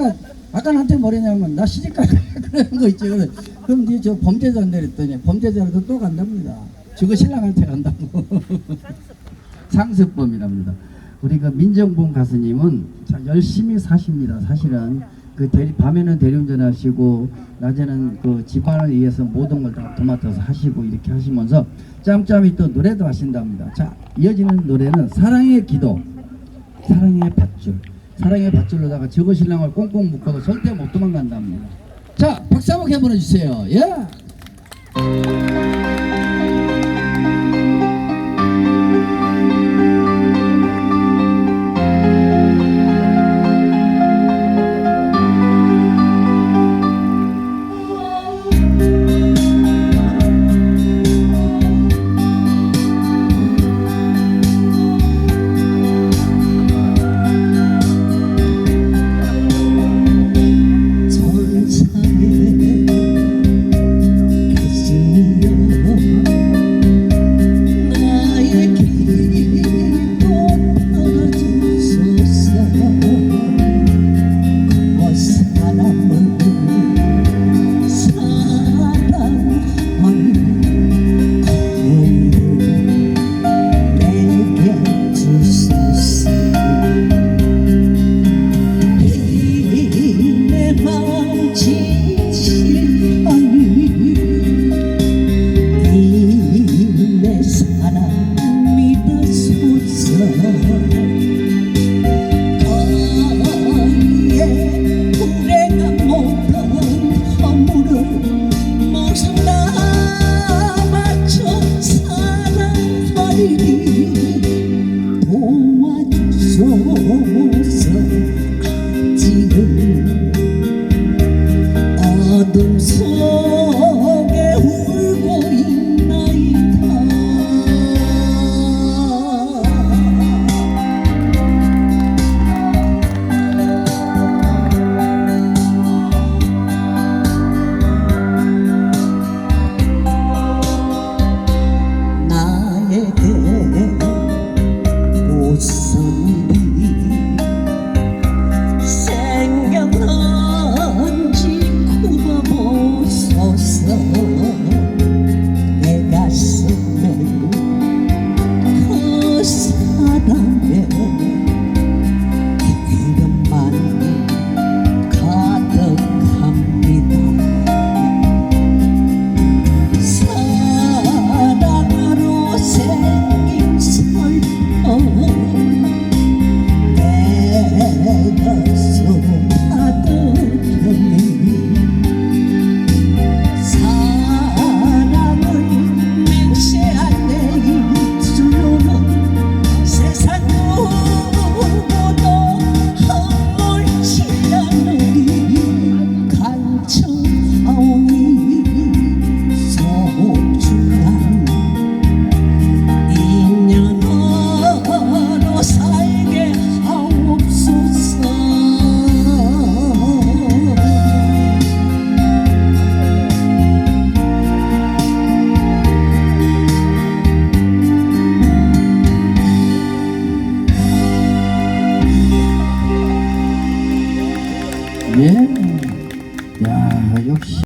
아까 아까 나한테 뭐랬냐면 나 거야 그러는 거 있지 그래. 그럼 네저 범죄자인데 그랬더니 범죄자라도 또 간답니다. 저거 신랑한테 간다고. 상습범이랍니다. 우리가 민정봉 가수님은 자, 열심히 사십니다. 사실은 그 대리, 밤에는 대리운전 하시고 낮에는 그 집안을 위해서 모든 걸 다 도맡아서 하시고 이렇게 하시면서 짬짬이 또 노래도 하신답니다. 자 이어지는 노래는 사랑의 기도 사랑의 밧줄 사랑의 밧줄로다가 저거 신랑을 꽁꽁 묶어도 절대 못 도망간답니다. 자 박수 한번 해보내 주세요. 예 도와주 내가 예. 야, 역시.